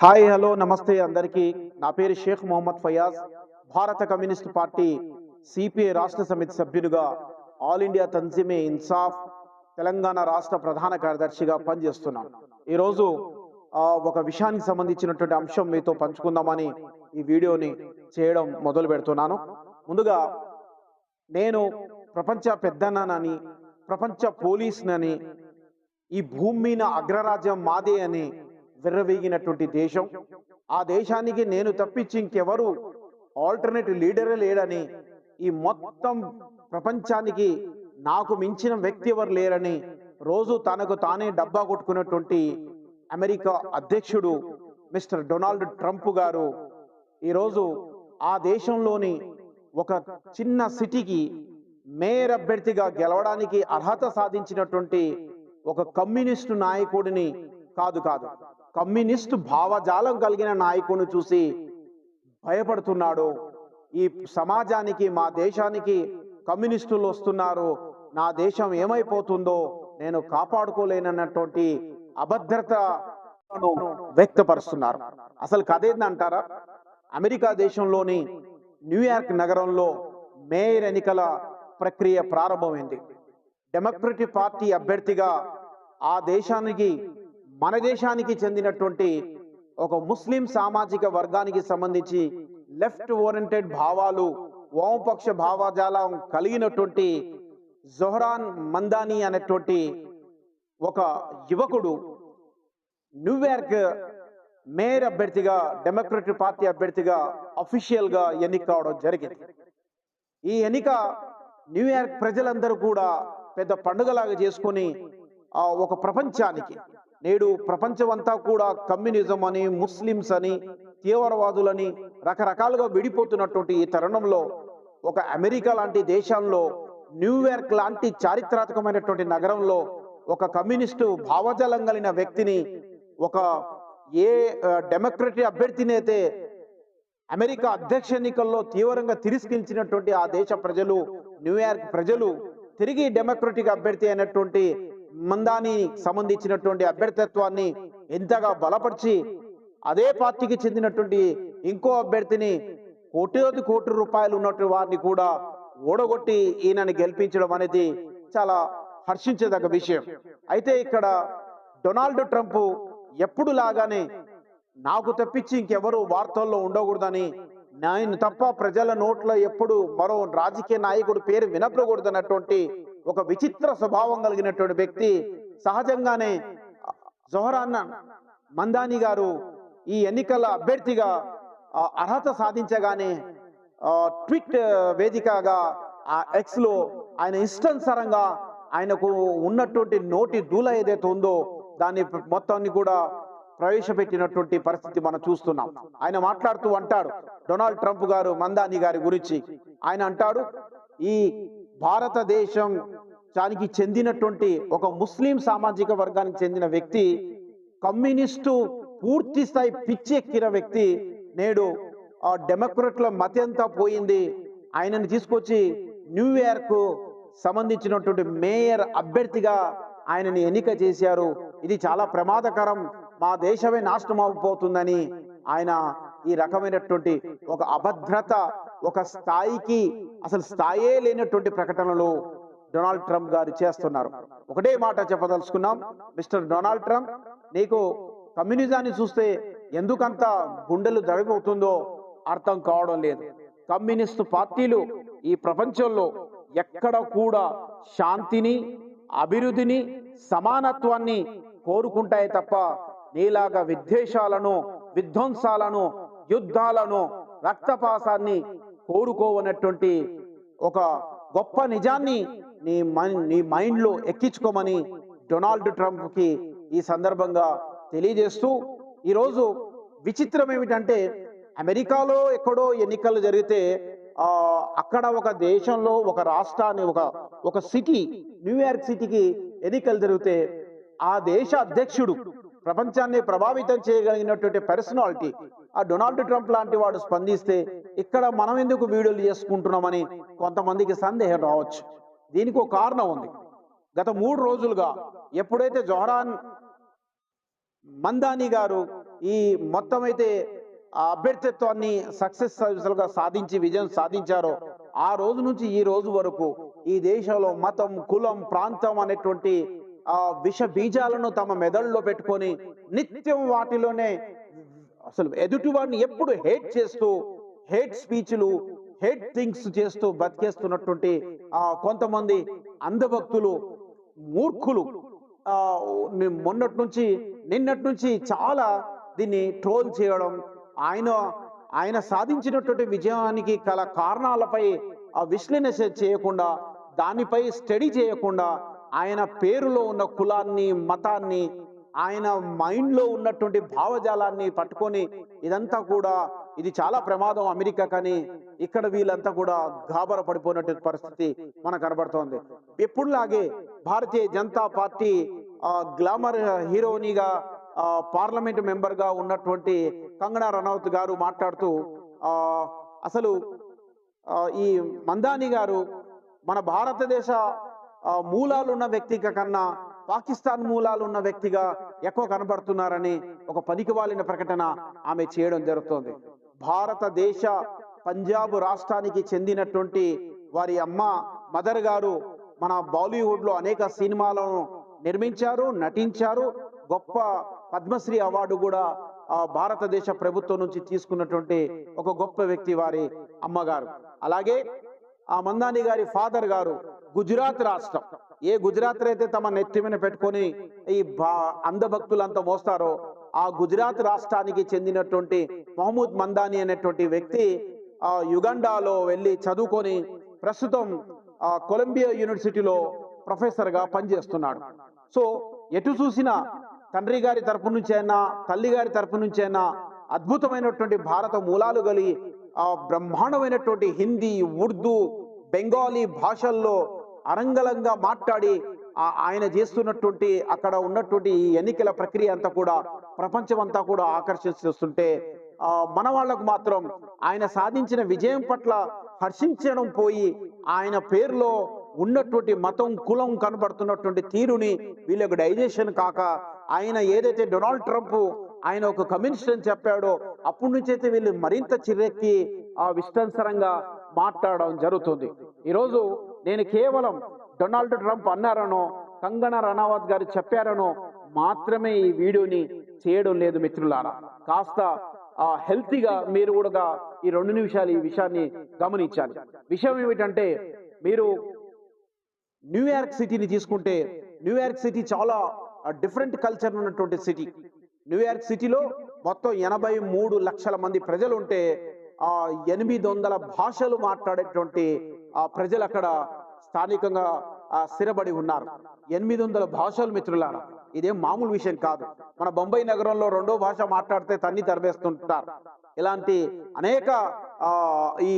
Hi hello నమస్తే అందరికీ. నా పేరు షేక్ మొహమ్మద్ ఫయాజ్. భారత కమ్యూనిస్ట్ పార్టీ సిపిఐ రాష్ట్ర సమితి సభ్యునిగా ఆల్ ఇండియా తంజిమే ఇన్సాఫ్ తెలంగాణ రాష్ట్ర ప్రధాన కార్యదర్శిగా పనిచేస్తున్నాను. ఈరోజు ఒక విషయానికి సంబంధించినటువంటి అంశం మీతో పంచుకుందామని ఈ వీడియోని చేయడం మొదలు పెడుతున్నాను. ముందుగా నేను ప్రపంచ పెద్దన్ననని ప్రపంచ పోలీస్నని ఈ భూమి మీద అగ్రరాజ్యం మాదే అని విర్రవీగినటువంటి దేశం. ఆ దేశానికి నేను తప్పించి ఇంకెవరు ఆల్టర్నేట్ లీడరే లేడని ఈ మొత్తం ప్రపంచానికి నాకు మించిన వ్యక్తి ఎవరు లేరని రోజు తనకు తానే డబ్బా కొట్టుకున్నటువంటి అమెరికా అధ్యక్షుడు మిస్టర్ డొనాల్డ్ ట్రంప్ గారు ఈరోజు ఆ దేశంలోని ఒక చిన్న సిటీకి మేయర్ అభ్యర్థిగా గెలవడానికి అర్హత సాధించినటువంటి ఒక కమ్యూనిస్టు నాయకుడిని కాదు కాదు. కమ్యూనిస్ట్ భావజాలం కలిగిన నాయకుడిని చూసి భయపడుతున్నాడు. ఈ సమాజానికి మా దేశానికి కమ్యూనిస్టులు వస్తున్నారు. నా దేశం ఏమైపోతుందో నేను కాపాడుకోలేనన్నటువంటి అభద్రతను వ్యక్తపరుస్తున్నారు. అసలు కథ ఏందంటారా? అమెరికా దేశంలోని న్యూయార్క్ నగరంలో మేయర్ ఎన్నికల ప్రక్రియ ప్రారంభమైంది. డెమోక్రటిక్ పార్టీ అభ్యర్థిగా ఆ దేశానికి మన దేశానికి చెందినటువంటి ఒక ముస్లిం సామాజిక వర్గానికి సంబంధించి లెఫ్ట్ ఓరియంటెడ్ భావాలు వామపక్ష భావజాలం కలిగినటువంటి జొహరాన్ మందాని అనేటువంటి ఒక యువకుడు న్యూయార్క్ మేయర్ అభ్యర్థిగా డెమోక్రటిక్ పార్టీ అభ్యర్థిగా అఫీషియల్గా ఎన్నిక కావడం జరిగింది. ఈ ఎన్నిక న్యూయార్క్ ప్రజలందరూ కూడా పెద్ద పండుగలాగా చేసుకొని ఆ ఒక ప్రపంచానికి నేడు ప్రపంచం అంతా కూడా కమ్యూనిజం అని ముస్లిమ్స్ అని తీవ్రవాదులని రకరకాలుగా విడిపోతున్నటువంటి ఈ తరుణంలో ఒక అమెరికా లాంటి దేశంలో న్యూయార్క్ లాంటి చారిత్రాత్మకమైనటువంటి నగరంలో ఒక కమ్యూనిస్టు భావజాలం కలిగిన వ్యక్తిని ఒక ఏ ఆ, డెమోక్రటిక్ అభ్యర్థిని అయితే అమెరికా అధ్యక్ష ఎన్నికల్లో తీవ్రంగా తిరస్కరించినటువంటి ఆ దేశ ప్రజలు న్యూయార్క్ ప్రజలు తిరిగి డెమోక్రటిక్ అభ్యర్థి అయినటువంటి మందాని సంబంధించినటువంటి అభ్యర్థిత్వాన్ని ఎంతగా బలపరిచి అదే పార్టీకి చెందినటువంటి ఇంకో అభ్యర్థిని కోటి కోటి రూపాయలు ఉన్నటువంటి వారిని కూడా ఓడగొట్టి ఈయనని గెలిపించడం అనేది చాలా హర్షించదగ్గ విషయం. అయితే ఇక్కడ డొనాల్డ్ ట్రంప్ ఎప్పుడు లాగానే నాకు తప్పించి ఇంకెవరు వార్తల్లో ఉండకూడదని నేను తప్ప ప్రజల నోట్లో ఎప్పుడు మరో రాజకీయ నాయకుడు పేరు వినపడకూడదన్నటువంటి ఒక విచిత్ర స్వభావం కలిగినటువంటి వ్యక్తి సహజంగానే జోహరాన్న మందాని గారు ఈ ఎన్నికల అభ్యర్థిగా అర్హత సాధించగానే ట్విట్ వేదికగా ఆ ఎక్స్లో ఆయన ఇష్టానుసారంగా ఆయనకు ఉన్నటువంటి నోటి దూల ఏదైతే ఉందో దాన్ని మొత్తాన్ని కూడా ప్రవేశపెట్టినటువంటి పరిస్థితి మనం చూస్తున్నాం. ఆయన మాట్లాడుతూ అంటాడు డొనాల్డ్ ట్రంప్ గారు మందాని గారి గురించి. ఆయన అంటాడు ఈ భారతదేశం దానికి చెందినటువంటి ఒక ముస్లిం సామాజిక వర్గానికి చెందిన వ్యక్తి కమ్యూనిస్టు పూర్తి స్థాయి పిచ్చెక్కిన వ్యక్తి నేడు ఆ డెమోక్రట్ల మతి అంతా పోయింది. ఆయనను తీసుకొచ్చి న్యూయార్క్ సంబంధించినటువంటి మేయర్ అభ్యర్థిగా ఆయనని ఎన్నిక చేశారు. ఇది చాలా ప్రమాదకరం. మా దేశమే నాశనం అవ్వబోతుందని ఆయన ఈ రకమైనటువంటి ఒక అభద్రత ఒక స్థాయికి అసలు స్థాయే లేనటువంటి ప్రకటనలు డొనాల్డ్ ట్రంప్ గారు చేస్తున్నారు. ఒకటే మాట చెప్పదలుచుకున్నాం. మిస్టర్ డొనాల్డ్ ట్రంప్ నీకు కమ్యూనిజాన్ని చూస్తే ఎందుకంత గుండెలు దడిపోతుందో అర్థం కావడం లేదు. కమ్యూనిస్టు పార్టీలు ఈ ప్రపంచంలో ఎక్కడ కూడా శాంతిని అభివృద్ధిని సమానత్వాన్ని కోరుకుంటాయి తప్ప నీలాగా విద్వేషాలను విధ్వంసాలను యుద్ధాలను రక్తపాసాన్ని కోరుకోవనటువంటి ఒక గొప్ప నిజాన్ని నీ మైండ్ నీ మైండ్లో ఎక్కించుకోమని డొనాల్డ్ ట్రంప్కి ఈ సందర్భంగా తెలియజేస్తూ ఈరోజు విచిత్రం ఏమిటంటే అమెరికాలో ఎక్కడో ఎన్నికలు జరిగితే అక్కడ ఒక దేశంలో ఒక రాష్ట్రాన్ని ఒక ఒక సిటీ న్యూయార్క్ సిటీకి ఎన్నికలు జరిగితే ఆ దేశ అధ్యక్షుడు ప్రపంచాన్ని ప్రభావితం చేయగలిగినటువంటి పర్సనాలిటీ ఆ డొనాల్డ్ ట్రంప్ లాంటి వాడు స్పందిస్తే ఇక్కడ మనం ఎందుకు వీడియోలు చేసుకుంటున్నామని కొంతమందికి సందేహం రావచ్చు. దీనికి ఒక కారణం ఉంది. గత మూడు రోజులుగా ఎప్పుడైతే జోహరాన్ మందాని గారు ఈ మొత్తం అయితే అభ్యర్థిత్వాన్ని సక్సెస్గా సాధించి విజయం సాధించారో ఆ రోజు నుంచి ఈ రోజు వరకు ఈ దేశంలో మతం కులం ప్రాంతం అనేటువంటి ఆ విష బీజాలను తమ మెదడులో పెట్టుకొని నిత్యం వాటిలోనే అసలు ఎదుటివాడిని ఎప్పుడు హేట్ చేస్తూ హేట్ స్పీచ్లు హెడ్ థింగ్స్ చేస్తూ బతికేస్తున్నటువంటి ఆ కొంతమంది అంధభక్తులు మూర్ఖులు. ఆ మొన్నటి నుంచి నిన్నటి నుంచి చాలా దీన్ని ట్రోల్ చేయడం ఆయన ఆయన సాధించినటువంటి విజయానికి గల కారణాలపై ఆ విశ్లేషణ చేయకుండా దానిపై స్టడీ చేయకుండా ఆయన పేరులో ఉన్న కులాన్ని మతాన్ని ఆయన మైండ్లో ఉన్నటువంటి భావజాలాన్ని పట్టుకొని ఇదంతా కూడా ఇది చాలా ప్రమాదం అమెరికా కానీ ఇక్కడ వీళ్ళంతా కూడా గాబర పడిపోయినటువంటి పరిస్థితి మనకు కనబడుతోంది. ఎప్పుడులాగే భారతీయ జనతా పార్టీ గ్లామర్ హీరోనిగా పార్లమెంట్ మెంబర్గా ఉన్నటువంటి కంగనా రనౌత్ గారు మాట్లాడుతూ అసలు ఆ, ఈ మందాని గారు మన భారతదేశ మూలాలు ఉన్న వ్యక్తిగా కన్నా పాకిస్తాన్ మూలాలు ఉన్న వ్యక్తిగా ఎక్కువ కనబడుతున్నారని ఒక పనికివాలిన ప్రకటన ఆమె చేయడం జరుగుతోంది. భారతదేశ పంజాబ్ రాష్ట్రానికి చెందినటువంటి వారి అమ్మ మదర్ గారు మన బాలీవుడ్లో అనేక సినిమాలను నిర్మించారు నటించారు. గొప్ప పద్మశ్రీ అవార్డు కూడా భారతదేశ ప్రభుత్వం నుంచి తీసుకున్నటువంటి ఒక గొప్ప వ్యక్తి వారి అమ్మగారు. అలాగే ఆ మందాని గారి ఫాదర్ గారు గుజరాత్ రాష్ట్రం. ఏ గుజరాత్ అయితే తమ నెత్తి మీద పెట్టుకొని ఈ భా అంధభక్తులంతా మోస్తారో ఆ గుజరాత్ రాష్ట్రానికి చెందినటువంటి మహమూద్ మందాని అనేటువంటి వ్యక్తి ఆ యుగండాలో వెళ్ళి చదువుకొని ప్రస్తుతం ఆ కొలంబియా యూనివర్సిటీలో ప్రొఫెసర్గా పనిచేస్తున్నాడు. సో ఎటు చూసినా తండ్రి గారి తరపు నుంచి అయినా తల్లి గారి తరపు నుంచి అయినా అద్భుతమైనటువంటి భారత మూలాలు గలి ఆ బ్రహ్మాండమైనటువంటి హిందీ ఉర్దూ బెంగాలీ భాషల్లో అరంగలంగా మాట్లాడి ఆయన చేస్తున్నటువంటి అక్కడ ఉన్నటువంటి ఈ ఎన్నికల ప్రక్రియ అంతా కూడా ప్రపంచమంతా కూడా ఆకర్షిస్తుంటే ఆ మన వాళ్ళకు మాత్రం ఆయన సాధించిన విజయం పట్ల హర్షించడం పోయి ఆయన పేరులో ఉన్నటువంటి మతం కులం కనబడుతున్నటువంటి తీరుని వీళ్ళకు డైజెషన్ కాక ఆయన ఏదైతే డొనాల్డ్ ట్రంప్ ఆయన ఒక కమ్యూనిస్ట్ అని చెప్పాడో అప్పటి నుంచి అయితే వీళ్ళు మరింత చిరెక్కి ఆ విష్టంసరంగా మాట్లాడడం జరుగుతుంది. ఈరోజు నేను కేవలం డొనాల్డ్ ట్రంప్ అన్నారనో కంగనా రనావత్ గారు చెప్పారనో మాత్రమే ఈ వీడియోని చేయడం లేదు మిత్రులారా. కాస్త ఆ హెల్తీగా మీరు కూడా ఈ రెండు నిమిషాలు ఈ విషయాన్ని గమనించాలి. విషయం ఏమిటంటే మీరు న్యూయార్క్ సిటీని తీసుకుంటే న్యూయార్క్ సిటీ చాలా డిఫరెంట్ కల్చర్ ఉన్నటువంటి సిటీ. న్యూయార్క్ సిటీలో మొత్తం ఎనభై మూడు లక్షల మంది ప్రజలు ఉంటే ఆ ఎనిమిది వందల భాషలు మాట్లాడేటువంటి ఆ ప్రజలు అక్కడ స్థానికంగా ఆ, స్థిరపడి ఉన్నారు. ఎనిమిది వందల భాషలు మిత్రులారా. ఇదేం మామూలు విషయం కాదు. మన బొంబాయి నగరంలో రెండో భాష మాట్లాడితే తన్ని తరివేస్తుంటారు. ఇలాంటి అనేక ఆ ఈ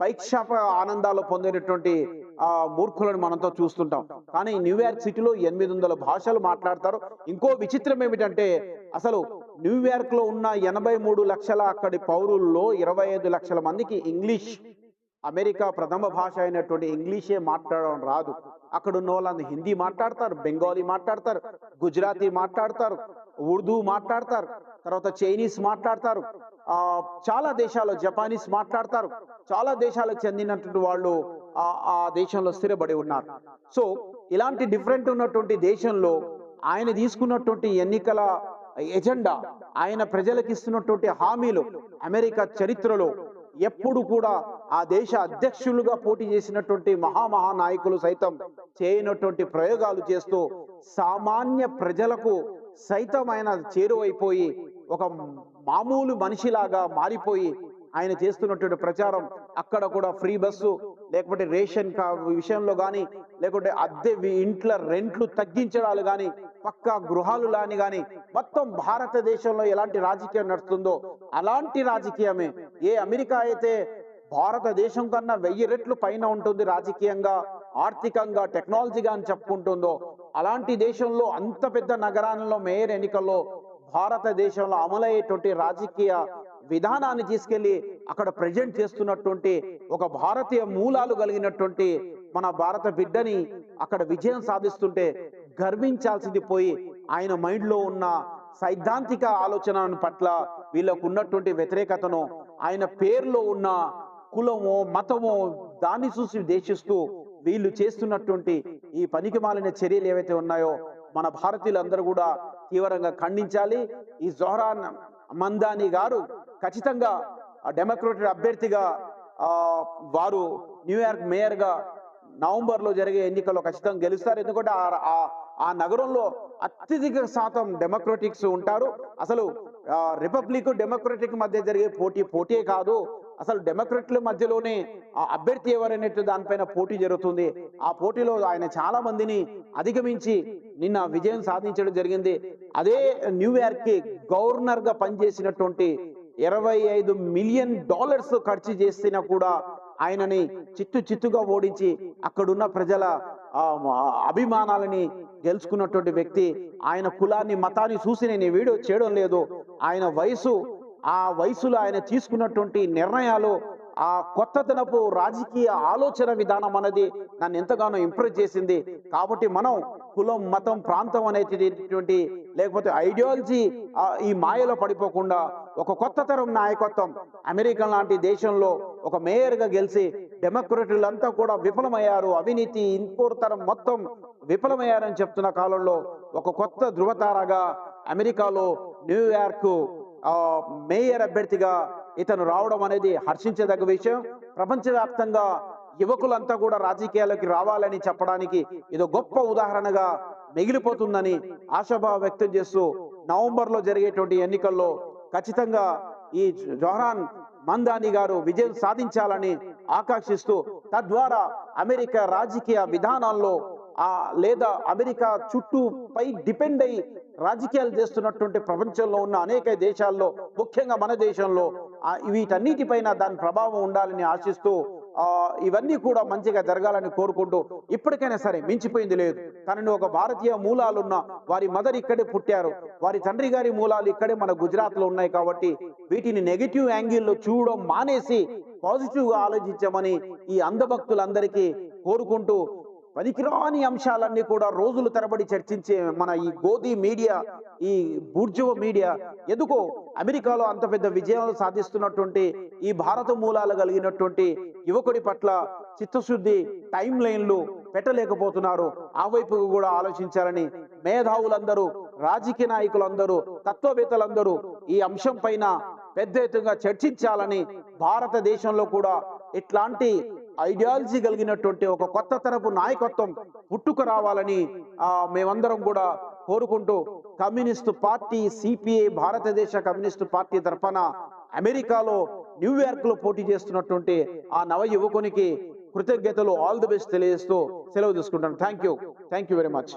పైక్షాప ఆనందాలు పొందినటువంటి ఆ మూర్ఖులను మనంతో చూస్తుంటాం. కానీ న్యూయార్క్ సిటీలో ఎనిమిది వందల భాషలు మాట్లాడతారు. ఇంకో విచిత్రం ఏమిటంటే అసలు న్యూయార్క్లో ఉన్న ఎనభై మూడు లక్షల అక్కడి పౌరుల్లో ఇరవై ఐదు లక్షల మందికి ఇంగ్లీష్ అమెరికా ప్రథమ భాష అయినటువంటి ఇంగ్లీషే మాట్లాడడం రాదు. అక్కడ ఉన్న వాళ్ళందరూ హిందీ మాట్లాడతారు బెంగాలీ మాట్లాడతారు గుజరాతీ మాట్లాడతారు ఉర్దూ మాట్లాడతారు తర్వాత చైనీస్ మాట్లాడతారు చాలా దేశాల్లో జపానీస్ మాట్లాడతారు చాలా దేశాలకు చెందినటువంటి వాళ్ళు ఆ ఆ దేశంలో స్థిరపడి ఉన్నారు. సో ఇలాంటి డిఫరెంట్ ఉన్నటువంటి దేశంలో ఆయన తీసుకున్నటువంటి ఎన్నికల ఎజెండా ఆయన ప్రజలకు ఇస్తున్నటువంటి హామీలు అమెరికా చరిత్రలో ఎప్పుడు కూడా ఆ దేశ అధ్యక్షులుగా పోటీ చేసినటువంటి మహామహా నాయకులు సైతం చేయనటువంటి ప్రయోగాలు చేస్తూ సామాన్య ప్రజలకు సైతం ఆయన చేరువైపోయి ఒక మామూలు మనిషిలాగా మారిపోయి ఆయన చేస్తున్నటువంటి ప్రచారం అక్కడ కూడా ఫ్రీ బస్సు లేకపోతే రేషన్ విషయంలో కానీ లేకుంటే అద్దె ఇంట్లో రెంట్లు తగ్గించడాలు కానీ పక్కా గృహాలు లాని కానీ మొత్తం భారతదేశంలో ఎలాంటి రాజకీయం నడుస్తుందో అలాంటి రాజకీయమే. ఏ అమెరికా అయితే భారతదేశం కన్నా వెయ్యి రెట్లు పైన ఉంటుంది రాజకీయంగా ఆర్థికంగా టెక్నాలజీగా అని చెప్పుకుంటుందో అలాంటి దేశంలో అంత పెద్ద నగరాలలో మేయర్ ఎన్నికల్లో భారతదేశంలో అమలయ్యేటువంటి రాజకీయ విధానాన్ని తీసుకెళ్ళి అక్కడ ప్రజెంట్ చేస్తున్నటువంటి ఒక భారతీయ మూలాలు కలిగినటువంటి మన భారత బిడ్డని అక్కడ విజయం సాధిస్తుంటే గర్వించాల్సింది పోయి ఆయన మైండ్లో ఉన్న సైద్ధాంతిక ఆలోచన పట్ల వీళ్ళకు ఉన్నటువంటి వ్యతిరేకతను ఆయన పేరులో ఉన్న కులమో మతమో దాన్ని చూసి దేశిస్తూ వీళ్ళు చేస్తున్నటువంటి ఈ పనికి మాలిన చర్యలు ఏవైతే ఉన్నాయో మన భారతీయులందరూ కూడా తీవ్రంగా ఖండించాలి. ఈ జోహరాన్ మందాని గారు ఖచ్చితంగా డెమోక్రటిక్ అభ్యర్థిగా వారు న్యూయార్క్ మేయర్గా నవంబర్లో జరిగే ఎన్నికల్లో ఖచ్చితంగా గెలుస్తారు. ఎందుకంటే ఆ- నగరంలో అత్యధిక శాతం డెమోక్రటిక్స్ ఉంటారు. అసలు రిపబ్లిక్ డెమోక్రటిక్ మధ్య జరిగే పోటీ పోటీ కాదు. అసలు డెమోక్రట్ల మధ్యలోనే ఆ అభ్యర్థి ఎవరనేట్టు దానిపైన పోటీ జరుగుతుంది. ఆ పోటీలో ఆయన చాలా మందిని అధిగమించి నిన్న విజయం సాధించడం జరిగింది. అదే న్యూయార్క్కి గవర్నర్గా పనిచేసినటువంటి ఇరవై ఐదు మిలియన్ డాలర్స్ ఖర్చు చేసినా కూడా ఆయనని చిత్తు చిత్తుగా ఓడించి అక్కడున్న ప్రజల అభిమానాలని గెలుచుకున్నటువంటి వ్యక్తి. ఆయన కులాన్ని మతాన్ని చూసి నేను వీడియో చేయడం లేదు. ఆయన వయసు ఆ వయసులో ఆయన తీసుకున్నటువంటి నిర్ణయాలు ఆ కొత్తదనపు రాజకీయ ఆలోచన విధానం అనేది నన్ను ఎంతగానో ఇంప్రెస్ చేసింది. కాబట్టి మనం కులం మతం ప్రాంతం అనేటువంటి లేకపోతే ఐడియాలజీ ఈ మాయలో పడిపోకుండా ఒక కొత్త తరం నాయకత్వం. అమెరికా లాంటి దేశంలో ఒక మేయర్గా గెలిచి డెమోక్రటులంతా కూడా విఫలమయ్యారు. అవినీతి ఇంకో తరం మొత్తం విఫలమయ్యారని చెప్తున్న కాలంలో ఒక కొత్త ధృవతారగా అమెరికాలో న్యూయార్క్ మేయర్ అభ్యర్థిగా ఇతను రావడం అనేది హర్షించదగ్గ విషయం. ప్రపంచవ్యాప్తంగా యువకులంతా కూడా రాజకీయాలకి రావాలని చెప్పడానికి ఇది గొప్ప ఉదాహరణగా మిగిలిపోతుందని ఆశాభావం వ్యక్తం చేస్తూ నవంబర్లో జరిగేటువంటి ఎన్నికల్లో ఖచ్చితంగా ఈ జోహరాన్ మందాని గారు విజయం సాధించాలని ఆకాంక్షిస్తూ తద్వారా అమెరికా రాజకీయ విధానాల్లో ఆ లేదా అమెరికా చుట్టూ పై డిపెండ్ అయి రాజకీయాలు చేస్తున్నటువంటి ప్రపంచంలో ఉన్న అనేక దేశాల్లో ముఖ్యంగా మన దేశంలో వీటన్నిటిపైన దాని ప్రభావం ఉండాలని ఆశిస్తూ ఇవన్నీ కూడా మంచిగా జరగాలని కోరుకుంటూ ఇప్పటికైనా సరే మించిపోయింది లేదు. తనని ఒక భారతీయ మూలాలున్న వారి మదర్ ఇక్కడే పుట్టారు. వారి తండ్రి గారి మూలాలు ఇక్కడే మన గుజరాత్లో ఉన్నాయి కాబట్టి వీటిని నెగిటివ్ యాంగిల్లో చూడడం మానేసి పాజిటివ్గా ఆలోచించమని ఈ అంధభక్తులందరికీ కోరుకుంటూ పనికిరాని అంశాలన్నీ కూడా రోజులు తరబడి చర్చించే మన ఈ గోధి మీడియా ఈ బూర్జువ మీడియా ఎందుకో అమెరికాలో అంత పెద్ద విజయాలు సాధిస్తున్నటువంటి ఈ భారత మూలాలు కలిగినటువంటి యువకుడి పట్ల చిత్తశుద్ధి టైం లైన్లు పెట్టలేకపోతున్నారు. ఆ వైపు కూడా ఆలోచించాలని మేధావులందరూ రాజకీయ నాయకులందరూ తత్వవేత్తలందరూ ఈ అంశం పైన పెద్ద ఎత్తుగా చర్చించాలని భారతదేశంలో కూడా ఇట్లాంటి ఐడియాలజీ కలిగినటువంటి ఒక కొత్త తరపు నాయకత్వం పుట్టుకు రావాలని మేమందరం కూడా కోరుకుంటూ కమ్యూనిస్టు పార్టీ సిపిఐ భారతదేశ కమ్యూనిస్టు పార్టీ తరఫున అమెరికాలో న్యూయార్క్లో పోటీ చేస్తున్నటువంటి ఆ నవ యువకునికి కృతజ్ఞతలు ఆల్ ది బెస్ట్ తెలియజేస్తూ సెలవు తీసుకుంటాను. Thank you thank you very much.